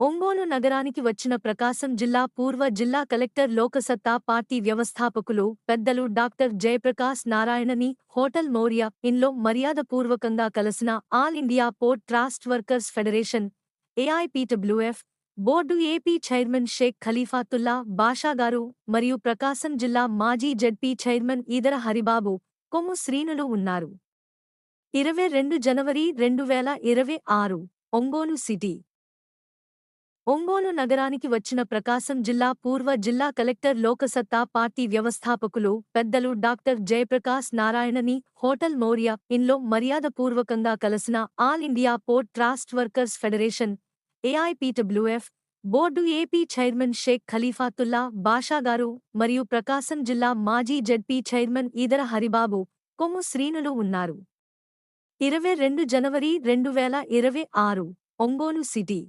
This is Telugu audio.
ఒంగోలు నగరానికి వచ్చిన ప్రకాశం జిల్లా పూర్వ జిల్లా కలెక్టర్ లోకసత్తా పార్టీ వ్యవస్థాపకులు పెద్దలు డాక్టర్ జయప్రకాశ్ నారాయణని హోటల్ మౌర్య ఇన్లో మర్యాదపూర్వకంగా కలిసిన all India port trust workers federation AIPWF board AP chairman Sheikh Khalifatullah బాషాగారు మరియు ప్రకాశం జిల్లా మాజీ జడ్పీ చైర్మన్ ఈదర హరిబాబు కొమ్ము శ్రీనులు ఉన్నారు. ఇరవై రెండు జనవరి రెండు వేల ఇరవై ఆరు ఒంగోలు సిటీ ఒంగోలు నగరానికి వచ్చిన ప్రకాశం జిల్లా పూర్వ జిల్లా కలెక్టర్ లోకసత్తా పార్టీ వ్యవస్థాపకులు పెద్దలు డాక్టర్ జయప్రకాశ్ నారాయణని హోటల్ మౌర్య ఇన్లో మర్యాదపూర్వకంగా కలిసిన all India port trust workers federation AIPWF board AP chairman Sheikh Khalifatullah బాషాగారు మరియు ప్రకాశం జిల్లా మాజీ జడ్పీ చైర్మన్ ఈదర హరిబాబు కొమ్ము శ్రీనులు ఉన్నారు. ఇరవై రెండు జనవరి రెండు వేల ఇరవై ఆరు ఒంగోలు సిటీ